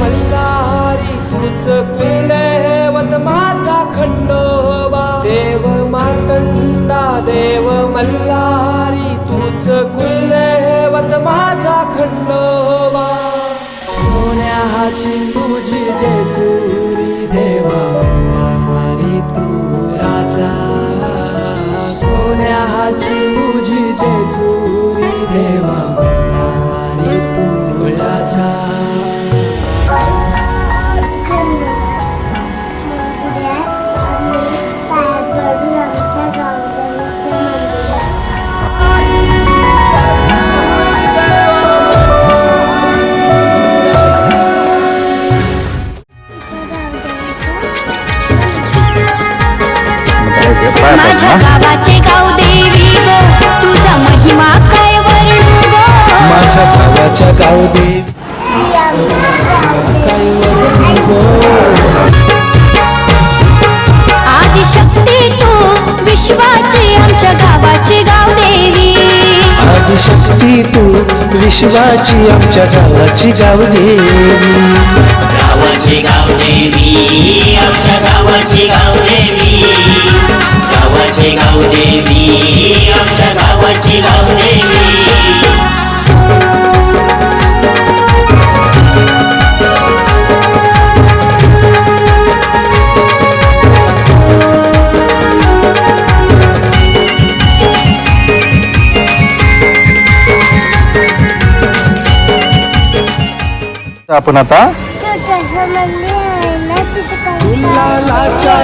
देव मातंडा देव मल्हारी तूच कुलदेवत माझा खंडोबा. देव मातंडा देव मल्हारी तूच कुलदेवत माझा खंडोबा. सोन्याची तुझी जेजू माझ्या गावाचे गाव देवी गो तुझा महिमा काय वर्णू गो? माझ्या गावाच्या गावदेवी काय वरून गो आदिशक्ती तू विश्वाची आमच्या गावाची गाव देवी. आदिशक्ती तू विश्वाची आमच्या गावाची गावदेवी गावाची गावदेवी आमच्या गावाची गावदेवी गावाची आपण आता गुलालाच्या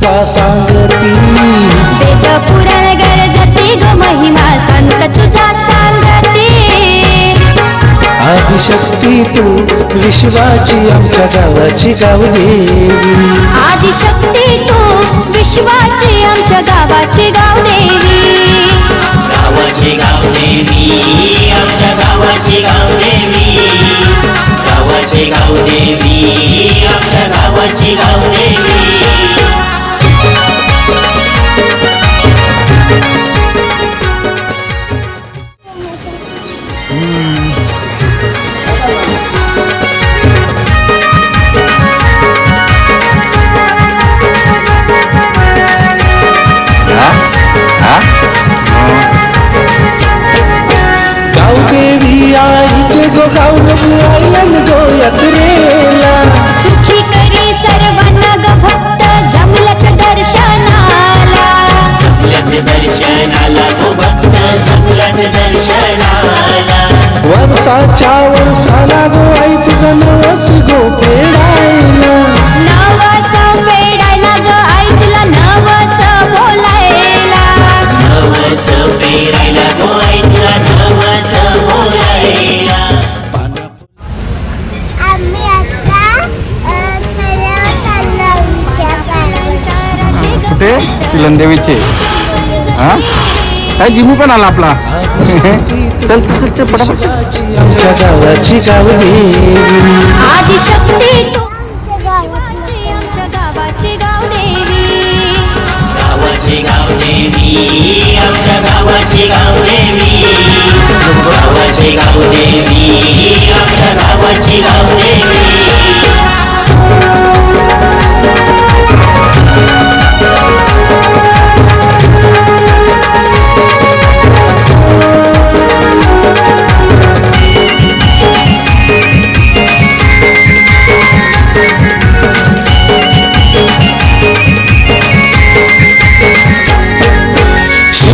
तुझा सांगती वेद पुराण गरजती गो महिमा संत तुझा सांगती आदिशक्ती तू विश्वाची आमच्या गावाची गावदेवी. आदिशक्ती तू विश्वाची आमच्या गाव गो यात्रेला सुखी करी सर्वांना ग भक्त जमलक दर्शनाला। जमलत दर्शनाला गो भक्त जमलत दर्शनाला। वर्षाच्या वर्षाला गो आई तुझं नवस शिलंदेवीचे हा? काय जिमू पण आला आपला? चल चल चल चल पटापट चल. आमच्या गावाची गावदेवी आमच्या गावाची गावदेवी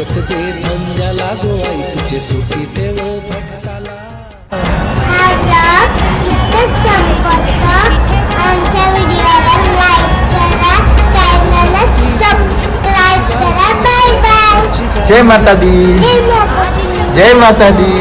बरकत दे धंद्याला गो आई तुझे सुखी ठेव भक्ताला. आमच्या व्हिडिओला लाईक करा चॅनलला सबस्क्राईब करा. बाय बाय जय माता दी. जय माता दी. जय माता दी.